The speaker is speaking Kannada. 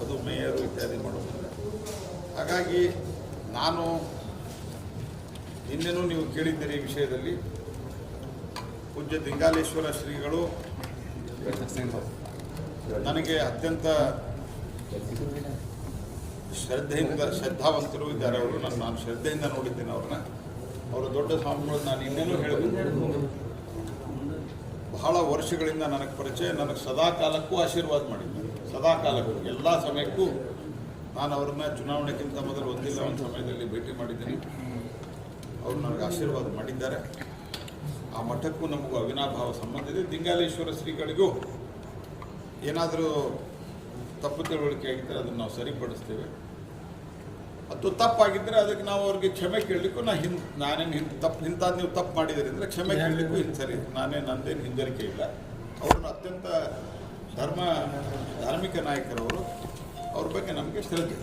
ಅದು ಮೇಯರು ಇತ್ಯಾದಿ ಮಾಡುವುದಿಲ್ಲ ಹಾಗಾಗಿ ನಾನು ನಿನ್ನೆನೂ ನೀವು ಕೇಳಿದ್ದೀರಿ ಈ ವಿಷಯದಲ್ಲಿ. ಪೂಜ್ಯ ದಿಂಗಾಲೇಶ್ವರ ಶ್ರೀಗಳು ನನಗೆ ಅತ್ಯಂತ ಶ್ರದ್ಧೆಯಿಂದ ಶ್ರದ್ಧಾವಂತರು ಇದ್ದಾರೆ ಅವರು. ನಾನು ನಾನು ಶ್ರದ್ಧೆಯಿಂದ ನೋಡಿದ್ದೇನೆ ಅವ್ರನ್ನ. ಅವರು ದೊಡ್ಡ ಸ್ವಾಮಿಗಳು. ನಾನು ಇನ್ನೇನೂ ಹೇಳಬೇಕು ಬಹಳ ವರ್ಷಗಳಿಂದ ನನಗೆ ಪರಿಚಯ. ನನಗೆ ಸದಾ ಕಾಲಕ್ಕೂ ಆಶೀರ್ವಾದ ಮಾಡಿದ್ದಾರೆ. ಸದಾ ಕಾಲಕ್ಕೂ ಎಲ್ಲ ಸಮಯಕ್ಕೂ ನಾನು ಅವ್ರನ್ನ ಚುನಾವಣೆಗಿಂತ ಮೊದಲು ಒಂದಿಲ್ಲ, ಒಂದು ಸಮಯದಲ್ಲಿ ಭೇಟಿ ಮಾಡಿದ್ದೀನಿ. ಅವರು ನನಗೆ ಆಶೀರ್ವಾದ ಮಾಡಿದ್ದಾರೆ. ಆ ಮಠಕ್ಕೂ ನಮಗೂ ಅವಿನಾಭಾವ ಸಂಬಂಧ ಇದೆ. ದಿಂಗಾಲೇಶ್ವರ ಶ್ರೀಗಳಿಗೂ ಏನಾದರೂ ತಪ್ಪು ತಿಳುವಳಿಕೆ ಆಗಿದ್ದರೆ ಅದನ್ನು ನಾವು ಸರಿಪಡಿಸ್ತೇವೆ. ಅದು ತಪ್ಪಾಗಿದ್ದರೆ ಅದಕ್ಕೆ ನಾವು ಅವ್ರಿಗೆ ಕ್ಷಮೆ ಕೇಳಲಿಕ್ಕೂ ನಾ ಹಿಂದೆ, ನಾನೇನು ಹಿಂದೆ ತಪ್ಪು ಇಂಥದ್ದು ನೀವು ತಪ್ಪು ಮಾಡಿದ್ದೀರಿ ಅಂದರೆ ಕ್ಷಮೆ ಕೇಳಲಿಕ್ಕೂ ಹಿಂದೆ ಸರಿ. ನಾನೇ ನಂದೇನು ಹಿಂಜರಿಕೆ ಇಲ್ಲ. ಅವ್ರನ್ನ ಅತ್ಯಂತ ಧರ್ಮ ಧಾರ್ಮಿಕ ನಾಯಕರವರು ಅವ್ರ ಬಗ್ಗೆ ನಮಗೆ ಶ್ರದ್ಧೆ